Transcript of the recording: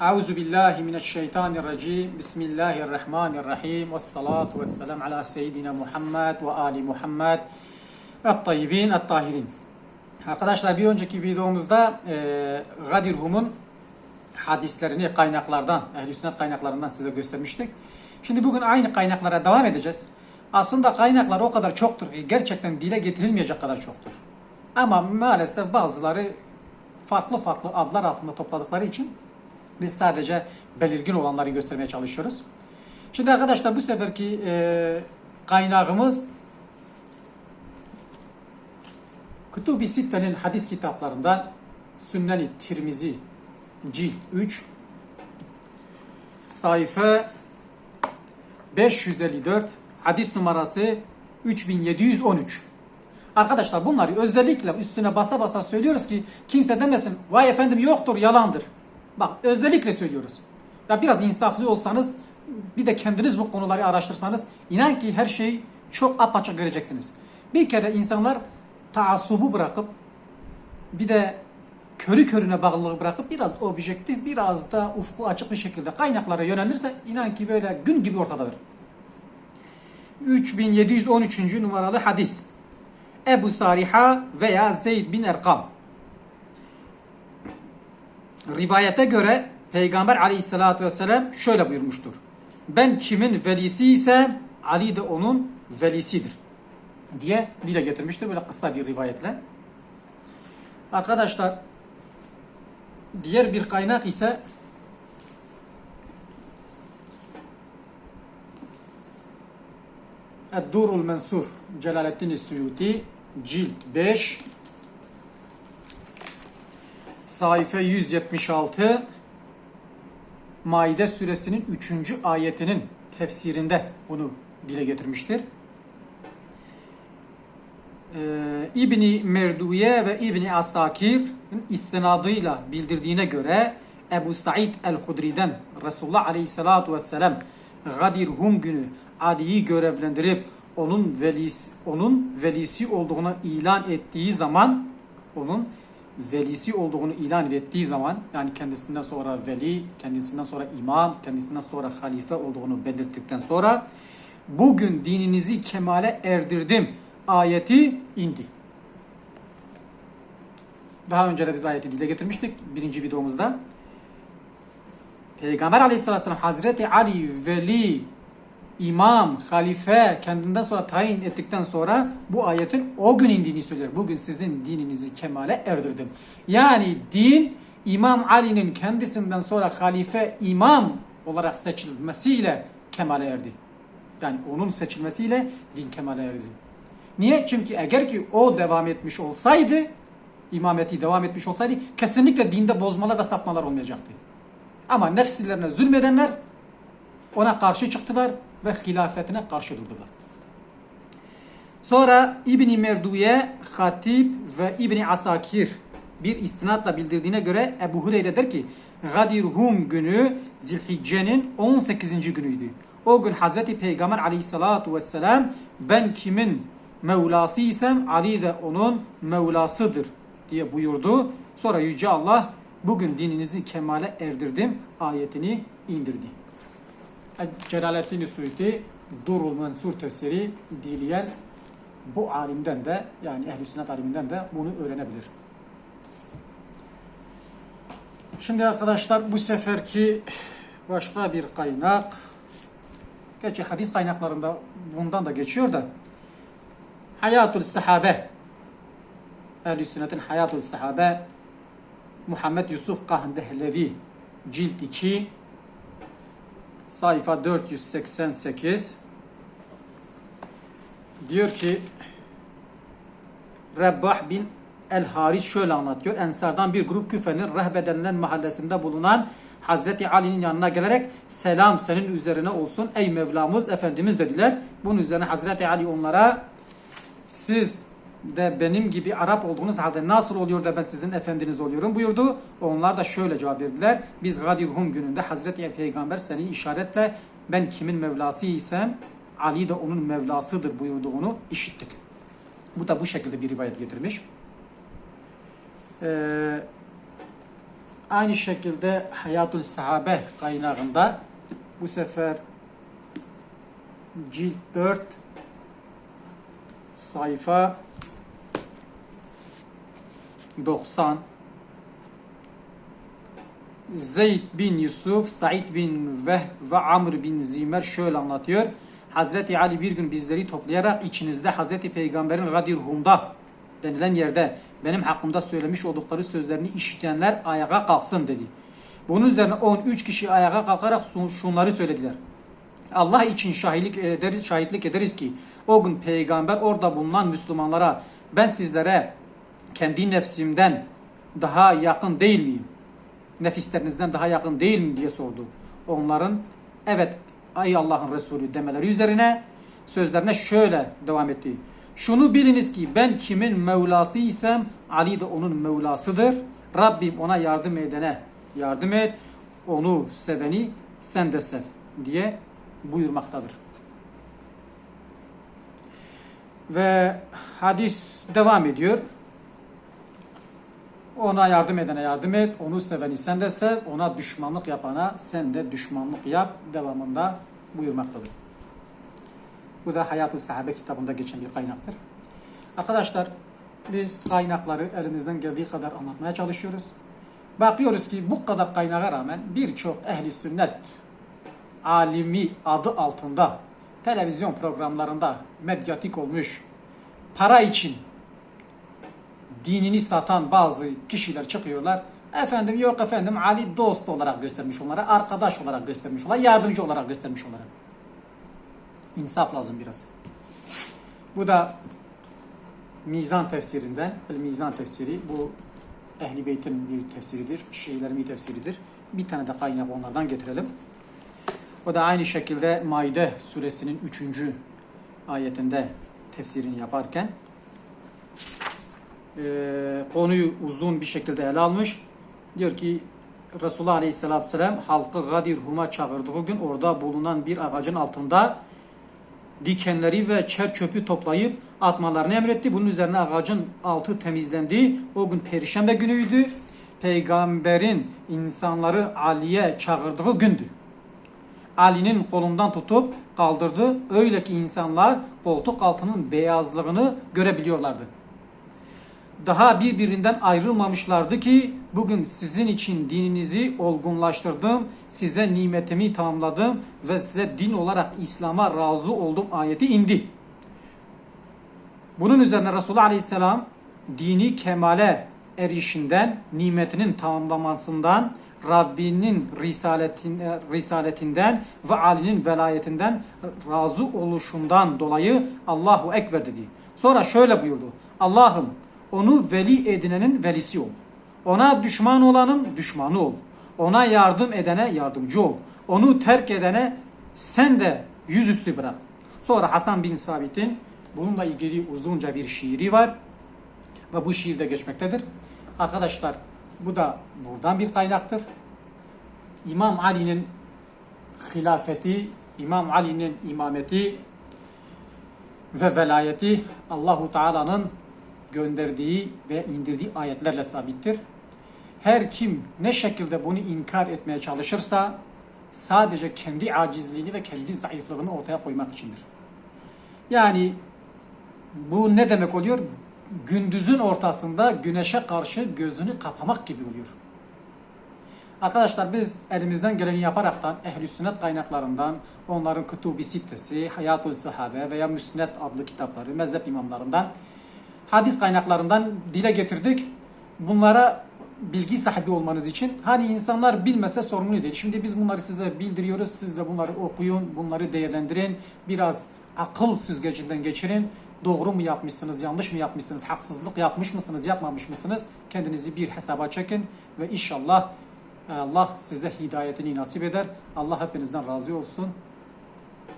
Euzu billahi mineşşeytanirracim. Bismillahirrahmanirrahim. Ves salatu vesselam ala seyyidina Muhammed ve ali Muhammed. Et-tayyibin, et-tahirin. Arkadaşlar bir önceki videomuzda e, Gadir Hum'un hadislerini kaynaklardan, ehl sünnet kaynaklarından size göstermiştik. Şimdi bugün aynı kaynaklara devam edeceğiz. Aslında kaynaklar o kadar çoktur gerçekten dile getirilmeyecek kadar çoktur. Ama maalesef bazıları farklı farklı adlar altında topladıkları için biz sadece belirgin olanları göstermeye çalışıyoruz. Şimdi arkadaşlar bu seferki e, kaynağımız Kutubi Sitte'nin hadis kitaplarından Sünnen-i Tirmizi cilt 3 sayfa 554 hadis numarası 3713 Arkadaşlar bunları özellikle üstüne basa basa söylüyoruz ki kimse demesin vay efendim yoktur yalandır. Bak özellikle söylüyoruz. Ya biraz insaflı olsanız bir de kendiniz bu konuları araştırsanız inan ki her şeyi çok apaçık göreceksiniz. Bir kere insanlar taassubu bırakıp bir de körü körüne bağlılığı bırakıp biraz objektif biraz da ufku açık bir şekilde kaynaklara yönelirse inan ki böyle gün gibi ortadadır. 3713. numaralı hadis. Ebu Sariha veya Zeyd bin Erkam. Rivayete göre Peygamber aleyhissalatü vesselam şöyle buyurmuştur. Ben kimin velisi ise Ali de onun velisidir. Diye dile getirmiştir böyle kısa bir rivayetle. Arkadaşlar diğer bir kaynak ise Eddurul Mensur Celaleddin Suyuti cilt 5 sayfa 176 Maide suresinin 3. ayetinin tefsirinde bunu dile getirmiştir. Ee, İbni Merduye ve İbni Asakir'in istinadıyla bildirdiğine göre Ebu Said el-Hudri'den Resulullah Aleyhisselatü Vesselam Gadir Hum günü Ali'yi görevlendirip onun velisi, onun velisi olduğunu ilan ettiği zaman onun velisi olduğunu ilan ettiği zaman yani kendisinden sonra veli, kendisinden sonra imam, kendisinden sonra halife olduğunu belirttikten sonra bugün dininizi kemale erdirdim ayeti indi. Daha önce de biz ayeti dile getirmiştik birinci videomuzda. Peygamber aleyhissalatü vesselam Hazreti Ali veli imam, halife kendinden sonra tayin ettikten sonra bu ayetin o gün indiğini söylüyor. Bugün sizin dininizi kemale erdirdim. Yani din İmam Ali'nin kendisinden sonra halife imam olarak seçilmesiyle kemale erdi. Yani onun seçilmesiyle din kemale erdi. Niye? Çünkü eğer ki o devam etmiş olsaydı, imameti devam etmiş olsaydı kesinlikle dinde bozmalar ve sapmalar olmayacaktı. Ama nefslerine zulmedenler ona karşı çıktılar ve hilafetine karşı durdular. Sonra İbni Merduye, Hatib ve İbni Asakir bir istinatla bildirdiğine göre Ebu Hureyre der ki Gadir Hum günü Zilhicce'nin 18. günüydü. O gün Hazreti Peygamber aleyhissalatu vesselam ben kimin Mevlasıysam Ali de onun Mevlasıdır diye buyurdu. Sonra Yüce Allah bugün dininizi kemale erdirdim ayetini indirdi. Celaleddin Suyuti Durul Mensur tefsiri dileyen bu alimden de yani ehl sünnet aliminden de bunu öğrenebilir. Şimdi arkadaşlar bu seferki başka bir kaynak Gerçi hadis kaynaklarında bundan da geçiyor da Hayatul Sahabe Ehl-i Sünnet'in Hayatul Sahabe Muhammed Yusuf Kahdehlevi cilt 2 sayfa 488 diyor ki Rebbah bin El Haris şöyle anlatıyor. Ensardan bir grup küfenin Rehbe mahallesinde bulunan Hazreti Ali'nin yanına gelerek selam senin üzerine olsun ey Mevlamız Efendimiz dediler. Bunun üzerine Hazreti Ali onlara siz de benim gibi Arap olduğunuz halde nasıl oluyor da ben sizin efendiniz oluyorum buyurdu. Onlar da şöyle cevap verdiler. Biz Gadir Hum gününde Hazreti Peygamber senin işaretle ben kimin Mevlası isem Ali de onun Mevlasıdır buyurduğunu işittik. Bu da bu şekilde bir rivayet getirmiş. Ee, aynı şekilde Hayatul Sahabe kaynağında bu sefer cilt 4 sayfa 90 Zeyd bin Yusuf, Said bin Vehb ve Amr bin Zimer şöyle anlatıyor. Hazreti Ali bir gün bizleri toplayarak içinizde Hazreti Peygamber'in Gadir Hum'da denilen yerde benim hakkımda söylemiş oldukları sözlerini işitenler ayağa kalksın dedi. Bunun üzerine 13 kişi ayağa kalkarak şunları söylediler. Allah için şahitlik ederiz, şahitlik ederiz ki o gün peygamber orada bulunan Müslümanlara ben sizlere kendi nefsimden daha yakın değil miyim? Nefislerinizden daha yakın değil mi diye sordu. Onların evet ey Allah'ın Resulü demeleri üzerine sözlerine şöyle devam etti. Şunu biliniz ki ben kimin Mevlası isem Ali de onun Mevlasıdır. Rabbim ona yardım edene yardım et. Onu seveni sen de sev diye buyurmaktadır. Ve hadis devam ediyor. Ona yardım edene yardım et, onu seveni sen de sev, ona düşmanlık yapana sen de düşmanlık yap devamında buyurmaktadır. Bu da Hayat-ı Sahabe kitabında geçen bir kaynaktır. Arkadaşlar biz kaynakları elimizden geldiği kadar anlatmaya çalışıyoruz. Bakıyoruz ki bu kadar kaynağa rağmen birçok ehli sünnet alimi adı altında televizyon programlarında medyatik olmuş para için dinini satan bazı kişiler çıkıyorlar. Efendim yok efendim Ali dost olarak göstermiş onlara, arkadaş olarak göstermiş onlara, yardımcı olarak göstermiş onlara. İnsaf lazım biraz. Bu da Mizan tefsirinden, El Mizan tefsiri. Bu Ehli Beyt'in bir tefsiridir, Şiilerin bir tefsiridir. Bir tane de kaynak onlardan getirelim. O da aynı şekilde Maide suresinin 3. ayetinde tefsirini yaparken e, konuyu uzun bir şekilde ele almış. Diyor ki Resulullah Aleyhisselatü Vesselam halkı Gadir Hum'a çağırdığı gün orada bulunan bir ağacın altında dikenleri ve çer çöpü toplayıp atmalarını emretti. Bunun üzerine ağacın altı temizlendi. O gün Perşembe günüydü. Peygamberin insanları Ali'ye çağırdığı gündü. Ali'nin kolundan tutup kaldırdı. Öyle ki insanlar koltuk altının beyazlığını görebiliyorlardı daha birbirinden ayrılmamışlardı ki bugün sizin için dininizi olgunlaştırdım, size nimetimi tamamladım ve size din olarak İslam'a razı oldum ayeti indi. Bunun üzerine Resulullah Aleyhisselam dini kemale erişinden, nimetinin tamamlamasından, Rabbinin risaletinden, risaletinden ve Ali'nin velayetinden razı oluşundan dolayı Allahu Ekber dedi. Sonra şöyle buyurdu. Allah'ım onu veli edinenin velisi ol. Ona düşman olanın düşmanı ol. Ona yardım edene yardımcı ol. Onu terk edene sen de yüzüstü bırak. Sonra Hasan bin Sabit'in bununla ilgili uzunca bir şiiri var. Ve bu şiirde geçmektedir. Arkadaşlar bu da buradan bir kaynaktır. İmam Ali'nin hilafeti, İmam Ali'nin imameti ve velayeti Allahu Teala'nın gönderdiği ve indirdiği ayetlerle sabittir. Her kim ne şekilde bunu inkar etmeye çalışırsa sadece kendi acizliğini ve kendi zayıflığını ortaya koymak içindir. Yani bu ne demek oluyor? Gündüzün ortasında güneşe karşı gözünü kapamak gibi oluyor. Arkadaşlar biz elimizden geleni yaparaktan ehli sünnet kaynaklarından onların Kutubi Sittesi, Hayatul Sahabe veya Müsned adlı kitapları, mezhep imamlarından hadis kaynaklarından dile getirdik. Bunlara bilgi sahibi olmanız için hani insanlar bilmese sorumlu değil. Şimdi biz bunları size bildiriyoruz. Siz de bunları okuyun, bunları değerlendirin. Biraz akıl süzgecinden geçirin. Doğru mu yapmışsınız, yanlış mı yapmışsınız, haksızlık yapmış mısınız, yapmamış mısınız? Kendinizi bir hesaba çekin ve inşallah Allah size hidayetini nasip eder. Allah hepinizden razı olsun.